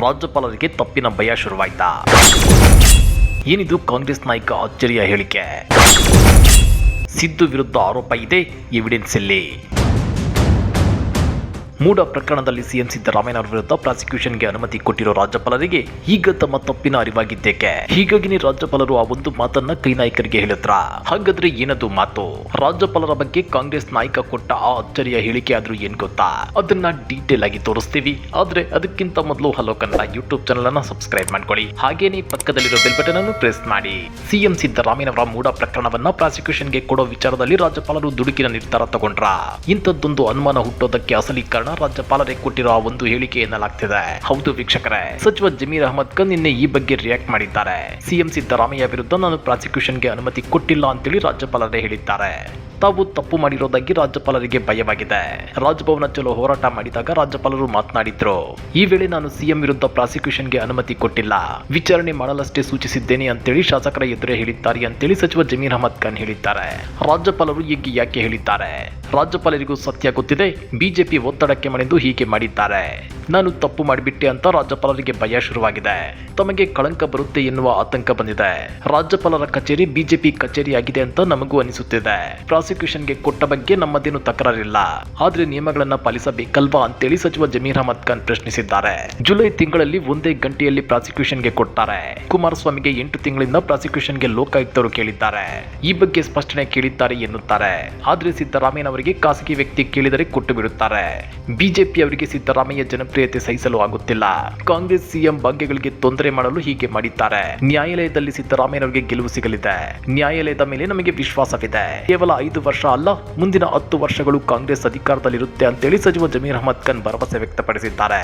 ರಾಜ್ಯಪಾಲರಿಗೆ ತಪ್ಪಿನ ಭಯ ಶುರುವಾಯ್ತಾ? ಏನಿದು ಕಾಂಗ್ರೆಸ್ ನಾಯಕ ಅಚ್ಚರಿಯ ಹೇಳಿಕೆ? ಸಿದ್ದು ವಿರುದ್ಧ ಆರೋಪ ಇದೆ ಎವಿಡೆನ್ಸ್ ಎಲ್ಲಿ ಮೂಡ ಪ್ರಕರಣದಲ್ಲಿ ಸಿಎಂ ಸಿದ್ದರಾಮಯ್ಯ ಅವರ ವಿರುದ್ಧ ಪ್ರಾಸಿಕ್ಯೂಷನ್ಗೆ ಅನುಮತಿ ಕೊಟ್ಟಿರೋ ರಾಜ್ಯಪಾಲರಿಗೆ ಈಗ ತಮ್ಮ ತಪ್ಪಿನ ಅರಿವಾಗಿದ್ದೇಕೆ? ಹೀಗಾಗಿ ರಾಜ್ಯಪಾಲರು ಆ ಒಂದು ಮಾತನ್ನ ಕೈ ನಾಯಕರಿಗೆ ಹೇಳಿದ್ರ? ಹಾಗಾದ್ರೆ ಏನದು ಮಾತು? ರಾಜ್ಯಪಾಲರ ಬಗ್ಗೆ ಕಾಂಗ್ರೆಸ್ ನಾಯಕ ಕೊಟ್ಟ ಆ ಅಚ್ಚರಿಯ ಹೇಳಿಕೆ ಆದ್ರೂ ಏನ್ ಗೊತ್ತಾ? ಅದನ್ನ ಡೀಟೇಲ್ ಆಗಿ ತೋರಿಸ್ತೀವಿ. ಆದ್ರೆ ಅದಕ್ಕಿಂತ ಮೊದಲು ಹಲೋ ಕನ್ನಡ ಯೂಟ್ಯೂಬ್ ಚಾನಲ್ ಅನ್ನ ಸಬ್ಸ್ಕ್ರೈಬ್ ಮಾಡ್ಕೊಳ್ಳಿ. ಹಾಗೇನೆ ಪಕ್ಕದಲ್ಲಿರೋ ಬೆಲ್ ಬಟನ್ ಅನ್ನು ಪ್ರೆಸ್ ಮಾಡಿ. ಸಿಎಂ ಸಿದ್ದರಾಮಯ್ಯನವರ ಮೂಡ ಪ್ರಕರಣವನ್ನ ಪ್ರಾಸಿಕ್ಯೂಷನ್ಗೆ ಕೊಡೋ ವಿಚಾರದಲ್ಲಿ ರಾಜ್ಯಪಾಲರು ದುಡುಕಿನ ನಿರ್ಧಾರ ತಗೊಂಡ್ರ? ಇಂಥದ್ದೊಂದು ಅನುಮಾನ ಹುಟ್ಟೋದಕ್ಕೆ ಅಸಲಿ ಕಾರಣ ರಾಜ್ಯಪಾಲರೇ ಕೊಟ್ಟಿರೋ ಒಂದು ಹೇಳಿಕೆ ಎನ್ನಲಾಗ್ತಿದೆ. ಹೌದು ವೀಕ್ಷಕರೇ ಸಚಿವ ಜಮೀರ್ ಅಹಮದ್ ಖಾನ್ ನಿನ್ನೆ ಈ ಬಗ್ಗೆ ರಿಯಾಕ್ಟ್ ಮಾಡಿದ್ದಾರೆ. ಸಿಎಂ ಸಿದ್ದರಾಮಯ್ಯ ವಿರುದ್ಧ ನಾನು ಪ್ರಾಸಿಕ್ಯೂಷನ್ಗೆ ಅನುಮತಿ ಕೊಟ್ಟಿಲ್ಲ ಅಂತೇಳಿ ರಾಜ್ಯಪಾಲರೇ ಹೇಳಿದ್ದಾರೆ. ತಾವು ತಪ್ಪು ಮಾಡಿರೋದಾಗಿ ರಾಜ್ಯಪಾಲರಿಗೆ ಭಯವಾಗಿದೆ. ರಾಜಭವನ ಚಲೋ ಹೋರಾಟ ಮಾಡಿದಾಗ ರಾಜ್ಯಪಾಲರು ಮಾತನಾಡಿದ್ರು. ಈ ವೇಳೆ ನಾನು ಸಿಎಂ ವಿರುದ್ಧ ಪ್ರಾಸಿಕ್ಯೂಷನ್ಗೆ ಅನುಮತಿ ಕೊಟ್ಟಿಲ್ಲ. ವಿಚಾರಣೆ ಮಾಡಲಷ್ಟೇ ಸೂಚಿಸಿದ್ದೇನೆ ಅಂತೇಳಿ ಶಾಸಕರ ಎದುರೇ ಹೇಳಿದ್ದಾರೆ ಅಂತೇಳಿ ಸಚಿವ ಜಮೀರ್ ಅಹಮದ್ ಖಾನ್ ಹೇಳಿದ್ದಾರೆ. ರಾಜ್ಯಪಾಲರು ಈಗ ಯಾಕೆ ಹೇಳಿದ್ದಾರೆ? ರಾಜ್ಯಪಾಲರಿಗೂ ಸತ್ಯ ಗೊತ್ತಿದೆ. ಬಿಜೆಪಿ ಒತ್ತಡಕ್ಕೆ ಮಣಿದು ಹೀಗೆ ಮಾಡಿದ್ದಾರೆ. ನಾನು ತಪ್ಪು ಮಾಡಿಬಿಟ್ಟೆ ಅಂತ ರಾಜ್ಯಪಾಲರಿಗೆ ಭಯ ಶುರುವಾಗಿದೆ. ತಮಗೆ ಕಳಂಕ ಬರುತ್ತೆ ಎನ್ನುವ ಆತಂಕ ಬಂದಿದೆ. ರಾಜ್ಯಪಾಲರ ಕಚೇರಿ ಬಿಜೆಪಿ ಕಚೇರಿ ಆಗಿದೆ ಅಂತ ನಮಗೂ ಅನಿಸುತ್ತಿದೆ. ಪ್ರಾಸಿಕ್ಯೂಷನ್ಗೆ ಕೊಟ್ಟ ಬಗ್ಗೆ ನಮ್ಮದೇನು ತಕರಾರಿಲ್ಲ. ಆದ್ರೆ ನಿಯಮಗಳನ್ನ ಪಾಲಿಸಬೇಕಲ್ವಾ ಅಂತೇಳಿ ಸಚಿವ ಜಮೀರ್ ಅಹಮದ್ ಖಾನ್ ಪ್ರಶ್ನಿಸಿದ್ದಾರೆ. ಜುಲೈ ತಿಂಗಳಲ್ಲಿ ಒಂದೇ ಗಂಟೆಯಲ್ಲಿ ಪ್ರಾಸಿಕ್ಯೂಷನ್ಗೆ ಕೊಟ್ಟಾರೆ ಕುಮಾರಸ್ವಾಮಿಗೆ ಎಂಟು ತಿಂಗಳಿಂದ ಪ್ರಾಸಿಕ್ಯೂಷನ್ಗೆ ಲೋಕಾಯುಕ್ತರು ಕೇಳಿದ್ದಾರೆ. ಈ ಬಗ್ಗೆ ಸ್ಪಷ್ಟನೆ ಕೇಳಿದ್ದಾರೆ ಎನ್ನುತ್ತಾರೆ. ಆದ್ರೆ ಸಿದ್ದರಾಮಯ್ಯನವರಿಗೆ ಖಾಸಗಿ ವ್ಯಕ್ತಿ ಕೇಳಿದರೆ ಕೊಟ್ಟು ಬಿಡುತ್ತಾರೆ. ಬಿಜೆಪಿ ಅವರಿಗೆ ಸಿದ್ದರಾಮಯ್ಯ ಜನಪ್ರಿಯತೆ ಸಹಿಸಲು ಆಗುತ್ತಿಲ್ಲ. ಕಾಂಗ್ರೆಸ್ ಸಿಎಂ ಭಾಗ್ಯಗಳಿಗೆ ತೊಂದರೆ ಮಾಡಲು ಹೀಗೆ ಮಾಡಿದ್ದಾರೆ. ನ್ಯಾಯಾಲಯದಲ್ಲಿ ಸಿದ್ದರಾಮಯ್ಯನವರಿಗೆ ಗೆಲುವು ಸಿಗಲಿದೆ. ನ್ಯಾಯಾಲಯದ ಮೇಲೆ ನಮಗೆ ವಿಶ್ವಾಸವಿದೆ. ಕೇವಲ ಐದು ವರ್ಷ ಅಲ್ಲ, ಮುಂದಿನ ಹತ್ತು ವರ್ಷಗಳು ಕಾಂಗ್ರೆಸ್ ಅಧಿಕಾರದಲ್ಲಿರುತ್ತೆ ಅಂತೇಳಿ ಸಚಿವ ಜಮೀರ್ ಅಹಮದ್ ಖಾನ್ ಭರವಸೆ ವ್ಯಕ್ತಪಡಿಸಿದ್ದಾರೆ.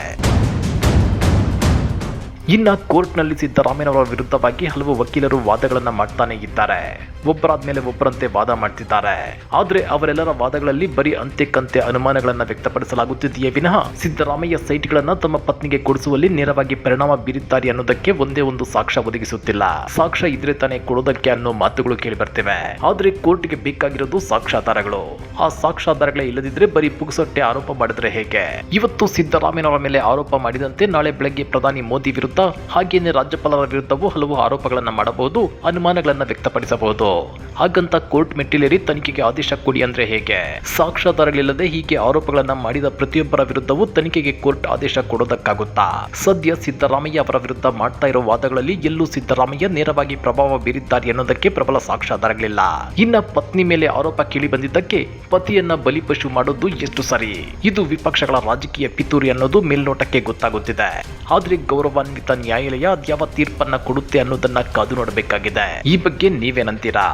ಇನ್ನ ಕೋರ್ಟ್ನಲ್ಲಿ ಸಿದ್ದರಾಮಯ್ಯನವರ ವಿರುದ್ಧವಾಗಿ ಹಲವು ವಕೀಲರು ವಾದಗಳನ್ನ ಮಾಡ್ತಾನೆ ಇದ್ದಾರೆ. ಒಬ್ಬರಾದ್ಮೇಲೆ ಒಬ್ಬರಂತೆ ವಾದ ಮಾಡ್ತಿದ್ದಾರೆ. ಆದ್ರೆ ಅವರೆಲ್ಲರ ವಾದಗಳಲ್ಲಿ ಬರೀ ಅಂತ್ಯಕ್ಕಂತೆ ಅನುಮಾನಗಳನ್ನ ವ್ಯಕ್ತಪಡಿಸಲಾಗುತ್ತಿದೆಯೇ ವಿನಃ ಸಿದ್ದರಾಮಯ್ಯ ಸೈಟ್ಗಳನ್ನು ತಮ್ಮ ಪತ್ನಿಗೆ ಕೊಡಿಸುವಲ್ಲಿ ನೇರವಾಗಿ ಪರಿಣಾಮ ಬೀರಿದ್ದಾರೆ ಅನ್ನೋದಕ್ಕೆ ಒಂದೇ ಒಂದು ಸಾಕ್ಷ್ಯ ಒದಗಿಸುತ್ತಿಲ್ಲ. ಸಾಕ್ಷ್ಯ ಇದ್ರೆ ತಾನೇ ಕೊಡೋದಕ್ಕೆ ಅನ್ನೋ ಮಾತುಗಳು ಕೇಳಿ ಬರ್ತಿವೆ ಆದ್ರೆ ಕೋರ್ಟ್ಗೆ ಬೇಕಾಗಿರೋದು ಸಾಕ್ಷ್ಯಾಧಾರಗಳು. ಆ ಸಾಕ್ಷ್ಯಾಧಾರಗಳೇ ಇಲ್ಲದಿದ್ರೆ ಬರೀ ಪುಗ್ಸೊಟ್ಟೆ ಆರೋಪ ಮಾಡಿದ್ರೆ ಹೇಗೆ? ಇವತ್ತು ಸಿದ್ದರಾಮಯ್ಯನವರ ಮೇಲೆ ಆರೋಪ ಮಾಡಿದಂತೆ ನಾಳೆ ಬೆಳಗ್ಗೆ ಪ್ರಧಾನಿ ಮೋದಿ ವಿರುದ್ಧ ಹಾಗೇನೆ ರಾಜ್ಯಪಾಲರ ವಿರುದ್ಧವೂ ಹಲವು ಆರೋಪಗಳನ್ನು ಮಾಡಬಹುದು, ಅನುಮಾನಗಳನ್ನು ವ್ಯಕ್ತಪಡಿಸಬಹುದು. ಹಾಗಂತ ಕೋರ್ಟ್ ಮೆಟ್ಟಿಲೇರಿ ತನಿಖೆಗೆ ಆದೇಶ ಕೊಡಿ ಅಂದ್ರೆ ಹೇಗೆ? ಸಾಕ್ಷ್ಯಾಧಾರಗಳಿಲ್ಲದೆ ಹೀಗೆ ಆರೋಪಗಳನ್ನು ಮಾಡಿದ ಪ್ರತಿಯೊಬ್ಬರ ವಿರುದ್ಧವೂ ತನಿಖೆಗೆ ಕೋರ್ಟ್ ಆದೇಶ ಕೊಡೋದಕ್ಕಾಗುತ್ತಾ? ಸದ್ಯ ಸಿದ್ದರಾಮಯ್ಯ ಅವರ ವಿರುದ್ಧ ಮಾಡ್ತಾ ಇರೋ ವಾದಗಳಲ್ಲಿ ಎಲ್ಲೂ ಸಿದ್ದರಾಮಯ್ಯ ನೇರವಾಗಿ ಪ್ರಭಾವ ಬೀರಿದ್ದಾರೆ ಅನ್ನೋದಕ್ಕೆ ಪ್ರಬಲ ಸಾಕ್ಷ್ಯಾಧಾರಗಳಿಲ್ಲ. ಇನ್ನ ಪತ್ನಿ ಮೇಲೆ ಆರೋಪ ಕೇಳಿ ಬಂದಿದ್ದಕ್ಕೆ ಪತಿಯನ್ನ ಬಲಿಪಶು ಮಾಡೋದು ಎಷ್ಟು ಸರಿ? ಇದು ವಿಪಕ್ಷಗಳ ರಾಜಕೀಯ ಪಿತೂರಿ ಅನ್ನೋದು ಮೇಲ್ನೋಟಕ್ಕೆ ಗೊತ್ತಾಗುತ್ತಿದೆ. ಆದ್ರೆ ಗೌರವಾನ್ವಿತ ನ್ಯಾಯಾಲಯ ಅದ್ಯಾವ ತೀರ್ಪನ್ನ ಕೊಡುತ್ತೆ ಅನ್ನೋದನ್ನ ಕಾದು ನೋಡಬೇಕಾಗಿದೆ. ಈ ಬಗ್ಗೆ ನೀವೇನಂತೀರಾ?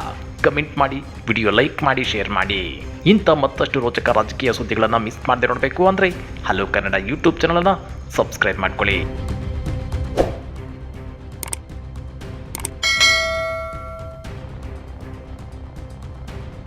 ಕಮೆಂಟ್ ಮಾಡಿ, ವಿಡಿಯೋ ಲೈಕ್ ಮಾಡಿ, ಶೇರ್ ಮಾಡಿ. ಇಂಥ ಮತ್ತಷ್ಟು ರೋಚಕ ರಾಜಕೀಯ ಸುದ್ದಿಗಳನ್ನು ಮಿಸ್ ಮಾಡದೆ ನೋಡಬೇಕು ಅಂದರೆ ಹಲೋ ಕನ್ನಡ ಯೂಟ್ಯೂಬ್ ಚಾನಲನ್ನು ಸಬ್ಸ್ಕ್ರೈಬ್ ಮಾಡ್ಕೊಳ್ಳಿ.